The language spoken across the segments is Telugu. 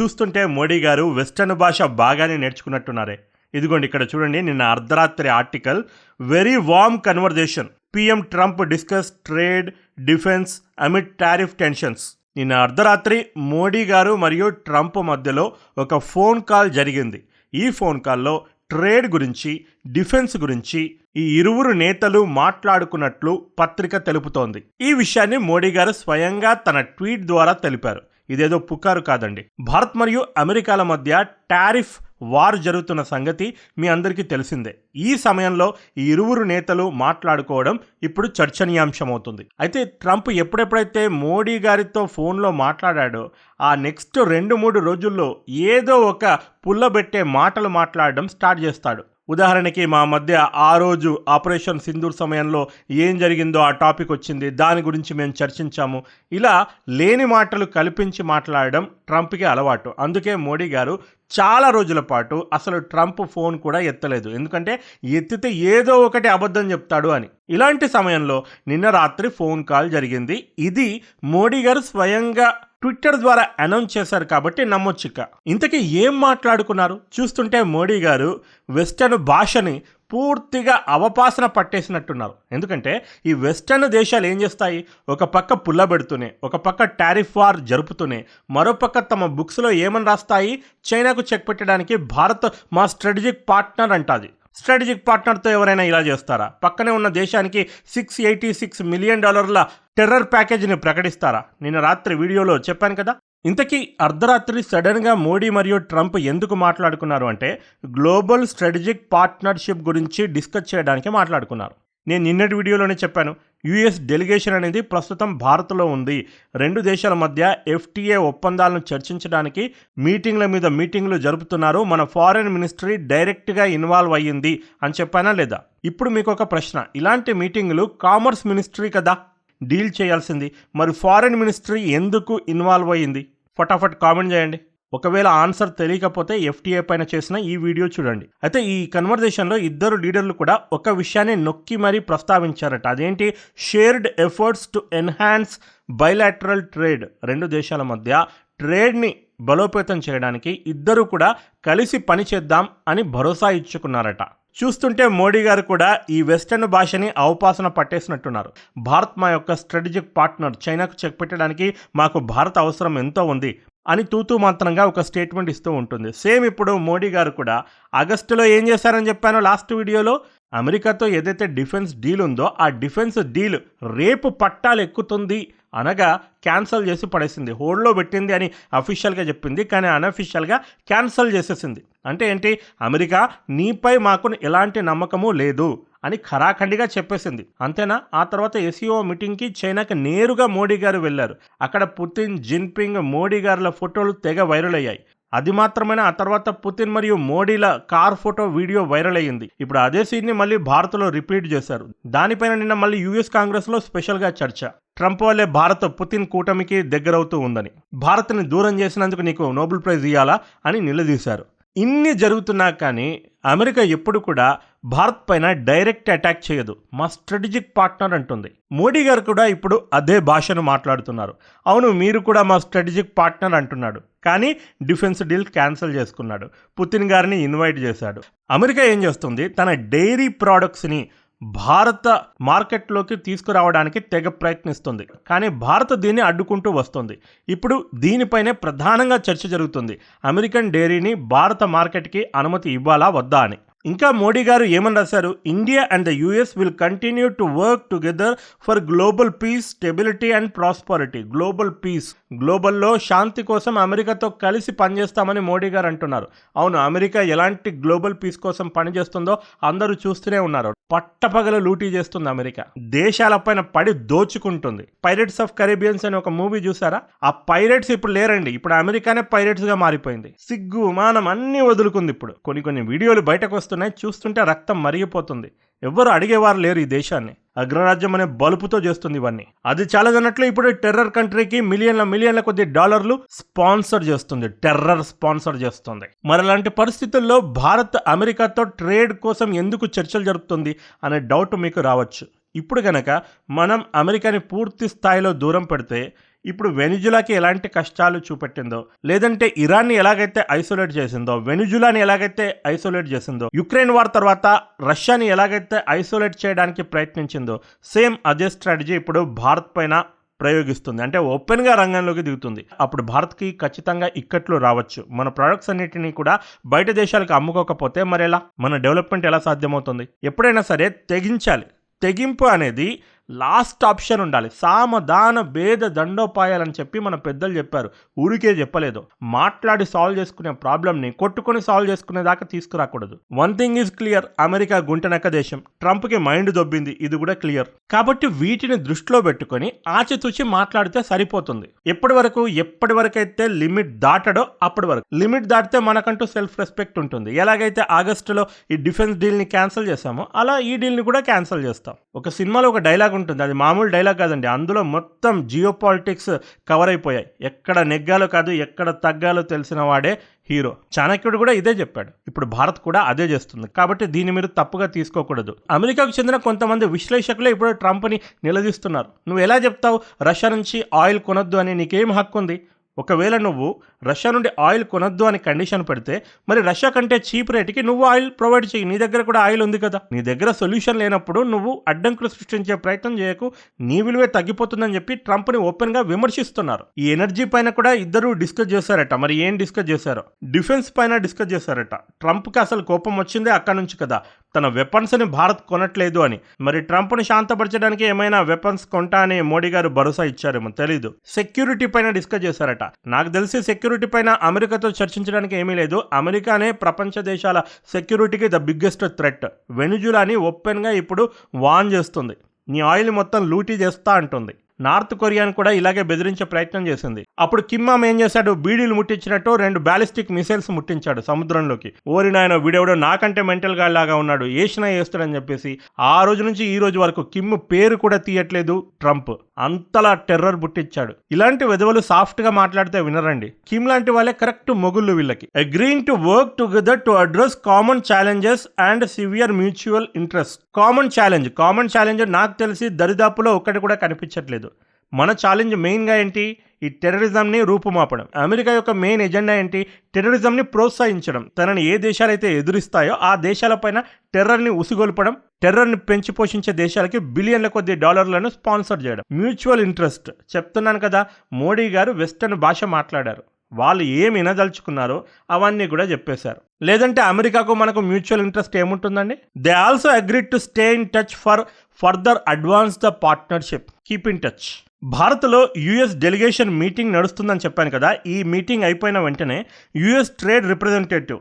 చూస్తుంటే మోడీ గారు వెస్టర్న్ భాష బాగానే నేర్చుకున్నట్టున్నారే. ఇదిగోండి ఇక్కడ చూడండి నిన్న అర్ధరాత్రి article very warm conversation PM Trump discuss trade defence amid tariff tensions నిన్న అర్ధరాత్రి మోడీ గారు మరియు ట్రంప్ మధ్యలో ఒక ఫోన్ కాల్ జరిగింది. ఈ ఫోన్ కాల్లో ట్రేడ్ గురించి డిఫెన్స్ గురించి ఈ ఇరువురు నేతలు మాట్లాడుకున్నట్లు పత్రిక తెలుపుతోంది. ఈ విషయాన్ని మోడీ గారు స్వయంగా తన ట్వీట్ ద్వారా తెలిపారు. ఇదేదో పుకారు కాదండి. భారత్ మరియు అమెరికాల మధ్య టారిఫ్ వారు జరుగుతున్న సంగతి మీ అందరికీ తెలిసిందే. ఈ సమయంలో ఈ ఇరువురు నేతలు మాట్లాడుకోవడం ఇప్పుడు చర్చనీయాంశమవుతుంది. అయితే ట్రంప్ ఎప్పుడెప్పుడైతే మోడీ గారితో ఫోన్లో మాట్లాడాడో ఆ నెక్స్ట్ రెండు మూడు రోజుల్లో ఏదో ఒక పుల్లబెట్టే మాటలు మాట్లాడడం స్టార్ట్ చేస్తాడు. ఉదాహరణకి మా మధ్య ఆ రోజు ఆపరేషన్ సింధూర్ సమయంలో ఏం జరిగిందో ఆ టాపిక్ వచ్చింది దాని గురించి మేము చర్చించాము. ఇలా లేని మాటలు కల్పించి మాట్లాడడం ట్రంప్కి అలవాటు. అందుకే మోడీ గారు చాలా రోజుల పాటు అసలు ట్రంప్ ఫోన్ కూడా ఎత్తలేదు. ఎందుకంటే ఎత్తితే ఏదో ఒకటి అబద్ధం చెప్తాడు అని. ఇలాంటి సమయంలో నిన్న రాత్రి ఫోన్ కాల్ జరిగింది. ఇది మోడీ గారు స్వయంగా ట్విట్టర్ ద్వారా అనౌన్స్ చేశారు కాబట్టి నమ్మొచ్చిక. ఇంతకీ ఏం మాట్లాడుకున్నారు? చూస్తుంటే మోడీ గారు వెస్టర్న్ భాషని పూర్తిగా అవపాసన పట్టేసినట్టున్నారు. ఎందుకంటే ఈ వెస్టర్న్ దేశాలు ఏం చేస్తాయి? ఒక పక్క పుల్లబెడుతూనే ఒక పక్క టారిఫ్ వార్ జరుపుతూనే మరోపక్క తమ బుక్స్లో ఏమని రాస్తాయి? చైనాకు చెక్ పెట్టడానికి భారత్ మా స్ట్రాటజిక్ పార్ట్నర్ అంటాది. స్ట్రాటజిక్ పార్ట్నర్తో ఎవరైనా ఇలా చేస్తారా? పక్కనే ఉన్న దేశానికి సిక్స్ ఎయిటీ సిక్స్ మిలియన్ డాలర్ల టెర్రర్ ప్యాకేజీని ప్రకటిస్తారా? నిన్న రాత్రి వీడియోలో చెప్పాను కదా? ఇంతకీ అర్ధరాత్రి సడన్గా మోడీ మరియు ట్రంప్ ఎందుకు మాట్లాడుకున్నారు అంటే గ్లోబల్ స్ట్రాటజిక్ పార్ట్నర్షిప్ గురించి డిస్కస్ చేయడానికి మాట్లాడుకున్నారు. నేను నిన్నటి వీడియోలోనే చెప్పాను. యుఎస్ డెలిగేషన్ అనేది ప్రస్తుతం భారత్లో ఉంది. రెండు దేశాల మధ్య ఎఫ్టీఏ ఒప్పందాలను చర్చించడానికి మీటింగ్ల మీద మీటింగ్లు జరుపుతున్నారు. మన ఫారెన్ మినిస్ట్రీ డైరెక్ట్గా ఇన్వాల్వ్ అయ్యింది అని చెప్పానా లేదా? ఇప్పుడు మీకు ఒక ప్రశ్న. ఇలాంటి మీటింగులు కామర్స్ మినిస్ట్రీ కదా? డీల్ చేయాల్సింది. మరి ఫారెన్ మినిస్ట్రీ ఎందుకు ఇన్వాల్వ్ అయ్యింది? ఫటాఫట్ కామెంట్ చేయండి. ఒకవేళ ఆన్సర్ తెలియకపోతే ఎఫ్టీఏ పైన చేసిన ఈ వీడియో చూడండి. అయితే ఈ కన్వర్జేషన్లో ఇద్దరు లీడర్లు కూడా ఒక విషయాన్ని నొక్కి మరీ ప్రస్తావించారట. అదేంటి? Shared efforts to enhance bilateral trade రెండు దేశాల మధ్య ట్రేడ్ని బలోపేతం చేయడానికి ఇద్దరు కూడా కలిసి పనిచేద్దాం అని భరోసా ఇచ్చుకున్నారట. చూస్తుంటే మోడీ గారు కూడా ఈ వెస్టర్న్ భాషని అవపాసన పట్టేసినట్టున్నారు. భారత్ మా యొక్క స్ట్రాటజిక్ పార్ట్నర్ చైనాకు చెక్ పెట్టడానికి మాకు భారత్ అవసరం ఎంతో ఉంది అని తూతూ మాత్రంగా ఒక స్టేట్మెంట్ ఇస్తూ ఉంటుంది. సేమ్ ఇప్పుడు మోడీ గారు కూడా ఆగస్టులో ఏం చేశారని చెప్పాను లాస్ట్ వీడియోలో? అమెరికాతో ఏదైతే డిఫెన్స్ డీల్ ఉందో ఆ డిఫెన్స్ డీల్ రేపు పట్టాలు ఎక్కుతుంది అనగా క్యాన్సల్ చేసి పడేసింది. హోల్డ్లో పెట్టింది అని అఫీషియల్గా చెప్పింది కానీ అన్అఫీషియల్గా క్యాన్సల్ చేసేసింది. అంటే ఏంటి? అమెరికా నీపై మాకు ఎలాంటి నమ్మకము లేదు అని ఖరాఖండిగా చెప్పేసింది. అంతేనా? ఆ తర్వాత ఎస్ఈఓ మీటింగ్కి చైనాకి నేరుగా మోడీ గారు వెళ్ళారు. అక్కడ పుతిన్ జిన్పింగ్ మోడీ గారుల ఫోటోలు తెగ వైరల్ అయ్యాయి. అది మాత్రమేనా? ఆ తర్వాత పుతిన్ మరియు మోడీల కార్ ఫోటో వీడియో వైరల్ అయ్యింది. ఇప్పుడు అదే సీన్ని మళ్ళీ భారత్లో రిపీట్ చేశారు. దానిపైన నిన్న మళ్ళీ యూఎస్ కాంగ్రెస్లో స్పెషల్గా చర్చ. ట్రంప్ వల్లే భారత్ పుతిన్ కూటమికి దగ్గరవుతూ ఉందని. భారత్ని దూరం చేసినందుకు నీకు నోబెల్ ప్రైజ్ ఇవ్వాలా అని నిలదీశారు. ఇన్ని జరుగుతున్నా కానీ అమెరికా ఎప్పుడు కూడా భారత్ పైన డైరెక్ట్ అటాక్ చేయదు. మా స్ట్రాటజిక్ పార్ట్నర్ అంటుంది. మోడీ గారు కూడా ఇప్పుడు అదే భాషను మాట్లాడుతున్నారు. అవును మీరు కూడా మా స్ట్రాటజిక్ పార్ట్నర్ అంటున్నాడు. కానీ డిఫెన్స్ డీల్ క్యాన్సిల్ చేసుకున్నాడు. పుతిన్ గారిని ఇన్వైట్ చేశాడు. అమెరికా ఏం చేస్తుంది? తన డైరీ ప్రోడక్ట్స్ని భారత మార్కెట్లోకి తీసుకురావడానికి తెగ ప్రయత్నిస్తుంది. కానీ భారత్ దీన్ని అడ్డుకుంటూ వస్తుంది. ఇప్పుడు దీనిపైనే ప్రధానంగా చర్చ జరుగుతుంది. అమెరికన్ డైరీని భారత మార్కెట్కి అనుమతి ఇవ్వాలా వద్దా అని. ఇంకా మోడీ గారు ఏమని రాశారు? India and the US will continue to work together for global peace stability and prosperity. Global peace గ్లోబల్లో శాంతి కోసం అమెరికాతో కలిసి పనిచేస్తామని మోడీ గారు అంటున్నారు. అవును అమెరికా ఎలాంటి గ్లోబల్ పీస్ కోసం పనిచేస్తుందో అందరూ చూస్తూనే ఉన్నారు. పట్టపగల లూటీ చేస్తుంది అమెరికా. దేశాలపైన పడి దోచుకుంటుంది. పైరెట్స్ ఆఫ్ కరేబియన్స్ అని ఒక మూవీ చూసారా? ఆ పైరెట్స్ ఇప్పుడు లేరండి. ఇప్పుడు అమెరికానే పైరెట్స్గా మారిపోయింది. సిగ్గు మానం అన్ని వదులుకుంది ఇప్పుడు. కొన్ని కొన్ని వీడియోలు బయటకు వస్తున్నాయి. చూస్తుంటే రక్తం మరిగిపోతుంది. ఎవ్వరు అడిగేవారు లేరు ఈ దేశాన్ని. అగ్రరాజ్యం అనే బలుపుతో చేస్తుంది ఇవన్నీ. అది చాలదన్నట్లు ఇప్పుడు టెర్రర్ కంట్రీకి మిలియన్ల మిలియన్ల కొద్ది డాలర్లు స్పాన్సర్ చేస్తుంది. టెర్రర్ స్పాన్సర్ చేస్తుంది. మరి అలాంటి పరిస్థితుల్లో భారత్ అమెరికాతో ట్రేడ్ కోసం ఎందుకు చర్చలు జరుపుతుంది అనే డౌట్ మీకు రావచ్చు. ఇప్పుడు కనుక మనం అమెరికాని పూర్తి స్థాయిలో దూరం పెడితే ఇప్పుడు వెనిజులాకి ఎలాంటి కష్టాలు చూపెట్టిందో లేదంటే ఇరాన్ని ఎలాగైతే ఐసోలేట్ చేసిందో వెనిజులాని ఎలాగైతే ఐసోలేట్ చేసిందో యుక్రెయిన్ వార్ తర్వాత రష్యాని ఎలాగైతే ఐసోలేట్ చేయడానికి ప్రయత్నించిందో సేమ్ అదే స్ట్రాటజీ ఇప్పుడు భారత్ పైన ప్రయోగిస్తుంది. అంటే ఓపెన్గా రంగంలోకి దిగుతుంది. అప్పుడు భారత్కి ఖచ్చితంగా ఇక్కట్లు రావచ్చు. మన ప్రొడక్ట్స్ అన్నిటినీ కూడా బయట దేశాలకు అమ్ముకోకపోతే మరెలా? మన డెవలప్మెంట్ ఎలా సాధ్యమవుతుంది? ఎప్పుడైనా సరే తెగించాలి. తెగింపు అనేది లాస్ట్ ఆప్షన్ ఉండాలి. సామధాన భేద దండోపాయాలని చెప్పి మన పెద్దలు చెప్పారు. ఊరికే చెప్పలేదు. మాట్లాడి సాల్వ్ చేసుకునే ప్రాబ్లమ్ని కొట్టుకొని సాల్వ్ చేసుకునే దాకా తీసుకురాకూడదు. One thing is clear America గుంటనక్క దేశం. ట్రంప్కి మైండ్ దొబ్బింది. ఇది కూడా క్లియర్ కాబట్టి వీటిని దృష్టిలో పెట్టుకొని ఆచితూచి మాట్లాడితే సరిపోతుంది. ఎప్పటి వరకు ఎప్పటి వరకు అయితే లిమిట్ దాటడో అప్పటి వరకు. లిమిట్ దాటితే మనకంటూ సెల్ఫ్ రెస్పెక్ట్ ఉంటుంది. ఎలాగైతే ఆగస్టులో ఈ డిఫెన్స్ డీల్ని క్యాన్సిల్ చేశామో అలా ఈ డీల్ని కూడా క్యాన్సిల్ చేస్తాం. ఒక సినిమాలో ఒక డైలాగ్ ఉంటుంది. అది మామూలు డైలాగ్ కాదండి. అందులో మొత్తం జియో పాలిటిక్స్ కవర్ అయిపోయాయి. ఎక్కడ నెగ్గాలో కాదు ఎక్కడ తగ్గాలో తెలిసిన వాడే హీరో. చాణక్యుడు కూడా ఇదే చెప్పాడు. ఇప్పుడు భారత్ కూడా అదే చేస్తుంది. కాబట్టి దీన్ని మీరు తప్పుగా తీసుకోకూడదు. అమెరికాకు చెందిన కొంతమంది విశ్లేషకులే ఇప్పుడు ట్రంప్ని నిలదీస్తున్నారు. నువ్వు ఎలా చెప్తావు? రష్యా నుంచి ఆయిల్ కొనొద్దు అని నీకేం హక్కు ఉంది ఒకవేళ నువ్వు రష్యా నుండి ఆయిల్ కొనొద్దు అని కండిషన్ పెడితే మరి రష్యా కంటే చీప్ రేటుకి నువ్వు ఆయిల్ ప్రొవైడ్ చేయి నీ దగ్గర కూడా ఆయిల్ ఉంది కదా. నీ దగ్గర సొల్యూషన్ లేనప్పుడు నువ్వు అడ్డంకులు సృష్టించే ప్రయత్నం చేయకు. నీ విలువే తగ్గిపోతుందని చెప్పి ట్రంప్ని ఓపెన్గా విమర్శిస్తున్నారు. ఈ ఎనర్జీ పైన కూడా ఇద్దరు డిస్కస్ చేశారట. మరి ఏం డిస్కస్ చేశారో? డిఫెన్స్ పైన డిస్కస్ చేశారట. ట్రంప్కి అసలు కోపం వచ్చిందే అక్కడ నుంచి కదా. తన వెపన్స్ని భారత్ కొనట్లేదు అని. మరి ట్రంప్ని శాంతపరచడానికి ఏమైనా వెపన్స్ కొంటా అని మోడీ గారు భరోసా ఇచ్చారేమో తెలీదు. సెక్యూరిటీ పైన డిస్కస్ చేశారట. నాకు తెలిసి సెక్యూరిటీ పైన అమెరికాతో చర్చించడానికి ఏమీ లేదు. అమెరికానే ప్రపంచ దేశాల సెక్యూరిటీకి ద బిగ్గెస్ట్ థ్రెట్ వెనుజులాని ఓపెన్గా ఇప్పుడు వాన్ చేస్తుంది. నీ ఆయిల్ మొత్తం లూటీ చేస్తా అంటుంది. నార్త్ కొరియాను కూడా ఇలాగే బెదిరించే ప్రయత్నం చేసింది. అప్పుడు కిమ్మామ్ ఏం చేశాడు? బీడీలు ముట్టించినట్టు రెండు బ్యాలిస్టిక్ మిసైల్స్ ముట్టించాడు సముద్రంలోకి. ఓరి నాయన వీడెవడో నాకంటే మెంటల్గా లాగా ఉన్నాడు. ఏషినా వేస్తాడని చెప్పేసి ఆ రోజు నుంచి ఈ రోజు వరకు కిమ్ పేరు కూడా తీయట్లేదు ట్రంప్. అంతలా టెర్రర్ పుట్టించాడు. ఇలాంటి వెధవలు సాఫ్ట్గా మాట్లాడితే వినరండి. కిమ్ లాంటి వాళ్ళే కరెక్ట్ మొగుళ్ళు వీళ్ళకి. Agreeing to work together to address common challenges and severe mutual interest. Common challenge. Common challenge నాకు తెలిసి దరిదాపులో ఒక్కటి కూడా కనిపించట్లేదు. మన ఛాలెంజ్ మెయిన్గా ఏంటి? ఈ టెర్రరిజంని రూపుమాపడం. అమెరికా యొక్క మెయిన్ ఎజెండా ఏంటి? టెర్రరిజంని ప్రోత్సహించడం. తనని ఏ దేశాలైతే ఎదురిస్తాయో ఆ దేశాలపైన టెర్రర్ని ఉసిగొల్పడం టెర్రర్ని పెంచి పోషించే దేశాలకి బిలియన్ల కొద్ది డాలర్లను స్పాన్సర్ చేయడం. మ్యూచువల్ ఇంట్రెస్ట్ చెప్తున్నాను కదా మోడీ గారు వెస్టర్న్ భాష మాట్లాడారు. వాళ్ళు ఏమి వినదలుచుకున్నారో అవన్నీ కూడా చెప్పేశారు. లేదంటే అమెరికాకు మనకు మ్యూచువల్ ఇంట్రెస్ట్ ఏముంటుందండి? They also agree to stay in touch for further advance the partnership keep in touch భారత్లో యుఎస్ డెలిగేషన్ మీటింగ్ నడుస్తుందని చెప్పాను కదా ఈ మీటింగ్ అయిపోయిన వెంటనే US trade representative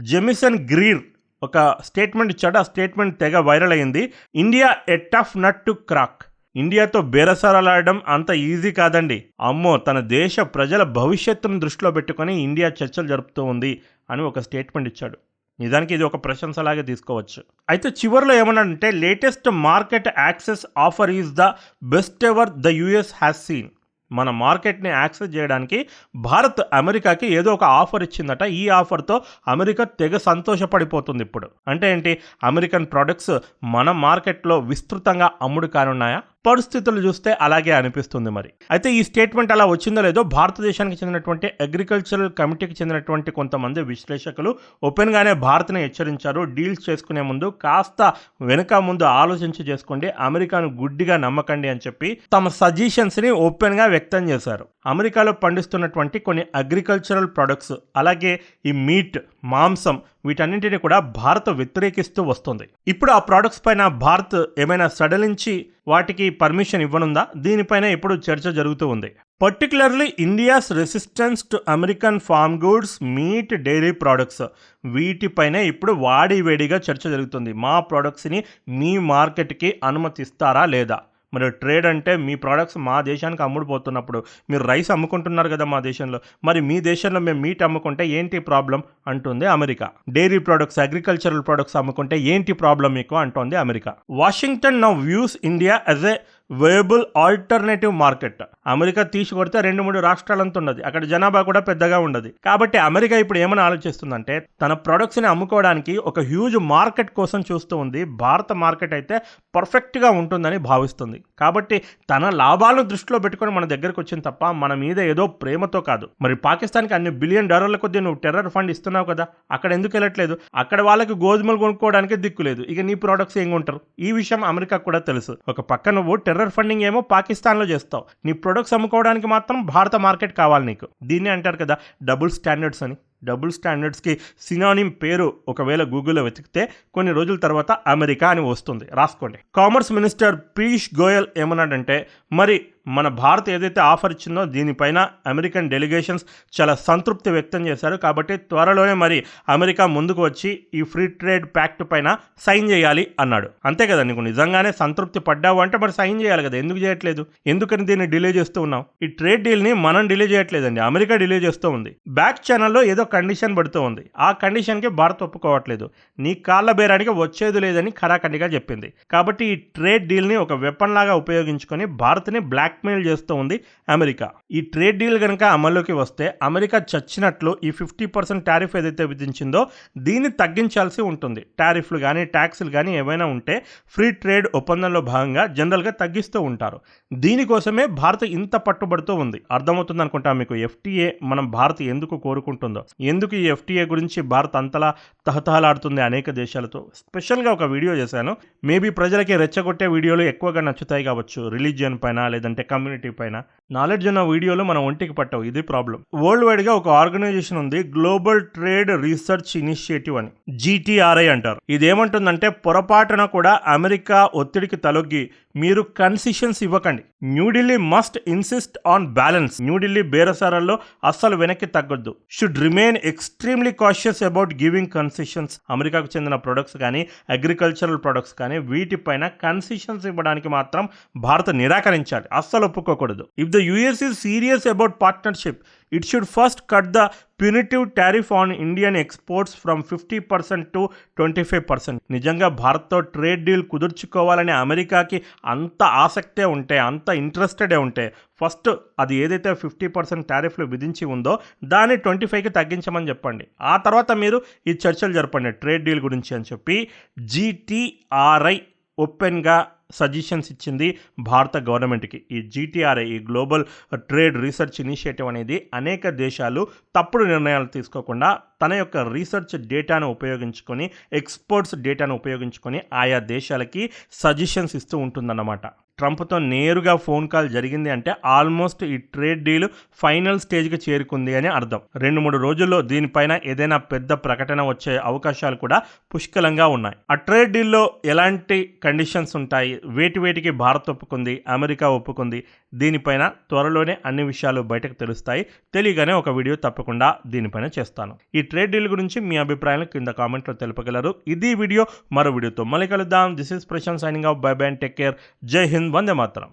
Jamieson Greer ఒక స్టేట్మెంట్ ఇచ్చాడు. ఆ స్టేట్మెంట్ తెగ వైరల్ అయింది India a tough nut to crack ఇండియాతో బేరసారాలాడడం అంత ఈజీ కాదండి. అమ్మో తన దేశ ప్రజల భవిష్యత్తును దృష్టిలో పెట్టుకొని ఇండియా చర్చలు జరుపుతూ ఉంది అని ఒక స్టేట్మెంట్ ఇచ్చాడు. నిజానికి ఇది ఒక ప్రశంసలాగే తీసుకోవచ్చు. అయితే చివరిలో ఏమన్నాడంటే latest market access offer is the best ever the US has seen. మన మార్కెట్ని యాక్సెస్ చేయడానికి భారత్ అమెరికాకి ఏదో ఒక ఆఫర్ ఇచ్చిందట. ఈ ఆఫర్తో అమెరికా తెగ సంతోషపడిపోతుంది ఇప్పుడు. అంటే ఏంటి? అమెరికన్ ప్రొడక్ట్స్ మన మార్కెట్లో విస్తృతంగా అమ్ముడు కానున్నాయా? పరిస్థితులు చూస్తే అలాగే అనిపిస్తుంది మరి. అయితే ఈ స్టేట్మెంట్ అలా వచ్చిందో లేదో భారతదేశానికి చెందినటువంటి అగ్రికల్చరల్ కమిటీకి చెందినటువంటి కొంతమంది విశ్లేషకులు ఓపెన్గానే భారత్ని హెచ్చరించారు. డీల్స్ చేసుకునే ముందు కాస్త వెనుక ముందు ఆలోచించి చేసుకోండి. అమెరికాను గుడ్డిగా నమ్మకండి అని చెప్పి తమ సజెషన్స్ని ఓపెన్గా వ్యక్తం చేశారు. అమెరికాలో పండిస్తున్నటువంటి కొన్ని అగ్రికల్చరల్ ప్రొడక్ట్స్ అలాగే ఈ మీట్ మాంసం వీటన్నింటినీ కూడా భారత్ వ్యతిరేకిస్తూ వస్తుంది. ఇప్పుడు ఆ ప్రోడక్ట్స్ పైన భారత్ ఏమైనా సడలించి వాటికి పర్మిషన్ ఇవ్వనుందా? దీనిపైన ఇప్పుడు చర్చ జరుగుతూ ఉంది. Particularly India's resistance to American farm goods meat dairy products వీటిపైనే ఇప్పుడు వాడి వేడిగా చర్చ జరుగుతుంది. మా ప్రోడక్ట్స్ని మీ మార్కెట్కి అనుమతిస్తారా లేదా? మరి ట్రేడ్ అంటే మీ ప్రోడక్ట్స్ మా దేశానికి అమ్ముడుపోతున్నప్పుడు మీరు రైస్ అమ్ముకుంటున్నారు కదా మా దేశంలో. మరి మీ దేశంలో మేము మీట్ అమ్ముకుంటే ఏంటి ప్రాబ్లం అంటుంది America. Dairy products agricultural products అమ్ముకుంటే ఏంటి ప్రాబ్లం మీకు అంటోంది America. Washington now views India as a viable alternative market America తీసుకొడితే రెండు మూడు రాష్ట్రాలంతా ఉన్నది అక్కడ జనాభా కూడా పెద్దగా ఉండదు. కాబట్టి అమెరికా ఇప్పుడు ఏమని ఆలోచిస్తుందంటే తన ప్రొడక్ట్స్ని అమ్ముకోవడానికి ఒక హ్యూజ్ మార్కెట్ కోసం చూస్తూ ఉంది. భారత మార్కెట్ అయితే పర్ఫెక్ట్గా ఉంటుందని భావిస్తుంది. కాబట్టి తన లాభాలను దృష్టిలో పెట్టుకొని మన దగ్గరకు వచ్చింది తప్ప మన మీద ఏదో ప్రేమతో కాదు. మరి పాకిస్తాన్కి అన్ని బిలియన్ డాలర్ల కొద్దీ నువ్వు టెర్రర్ ఫండ్ ఇస్తున్నావు కదా అక్కడ ఎందుకు వెళ్ళట్లేదు? అక్కడ వాళ్ళకి గోధుమలు కొనుక్కోవడానికి దిక్కు లేదు. ఇక నీ ప్రొడక్ట్స్ ఏం ఉంటారు ఈ విషయం అమెరికా కూడా తెలుసు. ఒక పక్క నువ్వు టెర్రర్ ఫండింగ్ ఏమో పాకిస్తాన్లో చేస్తావు. నీ ప్రొడక్ట్స్ అమ్ముకోవడానికి మాత్రం భారత మార్కెట్ కావాలి నీకు. దీన్ని అంటారు కదా డబుల్ స్టాండర్డ్స్ అని. డబుల్ స్టాండర్డ్స్కి సినానిమ్ పేరు ఒకవేళ గూగుల్లో వెతికితే కొన్ని రోజుల తర్వాత అమెరికా అని వస్తుంది. రాసుకోండి. కామర్స్ మినిస్టర్ పీయూష్ గోయల్ ఏమన్నాడంటే మరి మన భారత్ ఏదైతే ఆఫర్ ఇచ్చిందో దీనిపైన అమెరికన్ డెలిగేషన్స్ చాలా సంతృప్తి వ్యక్తం చేశారు. కాబట్టి త్వరలోనే మరి అమెరికా ముందుకు వచ్చి ఈ ఫ్రీ ట్రేడ్ ప్యాక్ట్ పైన సైన్ చేయాలి అన్నాడు. అంతే కదా నీకు నిజంగానే సంతృప్తి పడ్డావు అంటే మరి సైన్ చేయాలి కదా ఎందుకు చేయట్లేదు? ఎందుకని దీన్ని డిలే చేస్తూ ఉన్నాం ఈ ట్రేడ్ డీల్ని మనం డిలే చేయట్లేదండి అమెరికా డిలే చేస్తూ ఉంది. బ్యాక్ ఛానల్లో ఏదో కండిషన్ పడుతూ ఉంది. ఆ కండిషన్కి భారత్ ఒప్పుకోవట్లేదు. నీ కాళ్ళ బేరానికి వచ్చేది లేదని ఖరాఖండిగా చెప్పింది. కాబట్టి ఈ ట్రేడ్ డీల్ని ఒక వెపన్ లాగా ఉపయోగించుకొని భారత్ని బ్లాక్మెయిల్ చేస్తూ ఉంది అమెరికా. ఈ ట్రేడ్ డీల్ కనుక అమల్లోకి వస్తే అమెరికా చచ్చినట్లు ఈ ఫిఫ్టీ పర్సెంట్ టారిఫ్ ఏదైతే విధించిందో దీన్ని తగ్గించాల్సి ఉంటుంది. టారిఫ్లు కానీ ట్యాక్స్లు కానీ ఏవైనా ఉంటే ఫ్రీ ట్రేడ్ ఒప్పందంలో భాగంగా జనరల్గా తగ్గిస్తూ ఉంటారు. దీనికోసమే భారత్ ఇంత పట్టుబడుతూ ఉంది. అర్థమవుతుంది అనుకుంటా మీకు ఎఫ్టీఏ మనం భారత్ ఎందుకు కోరుకుంటుందో. ఎందుకు ఈ ఎఫ్టీఏ గురించి భారత్ అంతలా తహతహలాడుతుంది అనేక దేశాలతో? స్పెషల్గా ఒక వీడియో చేశాను. మేబీ ప్రజలకి రెచ్చగొట్టే వీడియోలు ఎక్కువగా నచ్చుతాయి కావచ్చు. రిలీజియన్ పైన లేదంటే కమ్యూనిటీ పైన. నాలెడ్జ్ ఉన్న వీడియోలు మన ఒంటికి పట్టవు. ఇది ప్రాబ్లం వరల్డ్ వైడ్గా ఒక ఆర్గనైజేషన్ ఉంది. గ్లోబల్ ట్రేడ్ రీసెర్చ్ ఇనిషియేటివ్ అని. జీటీఆర్ఐ అంటారు. ఇదేమంటుందంటే పొరపాటున కూడా అమెరికా ఒత్తిడికి తలొగ్గి మీరు కన్సిషన్స్ ఇవ్వకండి. New Delhi must insist on balance. New Delhi బేరసారాల్లో అస్సలు వెనక్కి తగ్గొద్దు. Should remain extremely cautious about giving concessions అమెరికాకు చెందిన ప్రొడక్ట్స్ కానీ అగ్రికల్చరల్ ప్రొడక్ట్స్ కానీ వీటిపైన కన్సెషన్స్ ఇవ్వడానికి మాత్రం భారత్ నిరాకరించాలి. అస్సలు ఒప్పుకోకూడదు. If the US is serious about partnership it should first cut the punitive tariff on Indian exports from fifty percent to twenty five percent నిజంగా భారత్తో ట్రేడ్ డీల్ కుదుర్చుకోవాలని అమెరికాకి అంత ఆసక్తే ఉంటే అంత ఇంట్రెస్టెడే ఉంటే ఫస్ట్ అది ఏదైతే ఫిఫ్టీ పర్సెంట్ టారిఫ్లు విధించి ఉందో దాన్ని ట్వంటీ ఫైవ్కి తగ్గించమని చెప్పండి. ఆ తర్వాత మీరు ఈ చర్చలు జరపండి ట్రేడ్ డీల్ గురించి అని చెప్పి. జీటీఆర్ఐ ఓపెన్గా సజెషన్స్ ఇచ్చింది భారత గవర్నమెంట్కి. ఈ జీటీఆర్ఐ ఈ గ్లోబల్ ట్రేడ్ రీసెర్చ్ ఇనిషియేటివ్ అనేది అనేక దేశాలు తప్పుడు నిర్ణయాలు తీసుకోకుండా తన యొక్క రీసెర్చ్ డేటాను ఉపయోగించుకొని ఎక్స్పోర్ట్స్ డేటాను ఉపయోగించుకొని ఆయా దేశాలకి సజెషన్స్ ఇస్తూ ఉంటుందన్నమాట. ట్రంప్తో నేరుగా ఫోన్ కాల్ జరిగింది అంటే ఆల్మోస్ట్ ఈ ట్రేడ్ డీల్ ఫైనల్ స్టేజ్కి చేరుకుంది అని అర్థం. రెండు మూడు రోజుల్లో దీనిపైన ఏదైనా పెద్ద ప్రకటన వచ్చే అవకాశాలు కూడా పుష్కలంగా ఉన్నాయి. ఆ ట్రేడ్ డీల్లో ఎలాంటి కండిషన్స్ ఉంటాయి? వేటి వేటికి భారత్ ఒప్పుకుంది? అమెరికా ఒప్పుకుంది? దీనిపైన త్వరలోనే అన్ని విషయాలు బయటకు తెలుస్తాయి. తెలియగానే ఒక వీడియో తప్పకుండా దీనిపైన చేస్తాను. ఈ ట్రేడ్ డీల్ గురించి మీ అభిప్రాయాలు కింద కామెంట్లో తెలుపగలరు. ఇది వీడియో. మరో వీడియోతో మళ్ళీ కలుద్దాం. This is Prashant signing off. Bye bye take care. జై హింద్. వందే మాత్రం.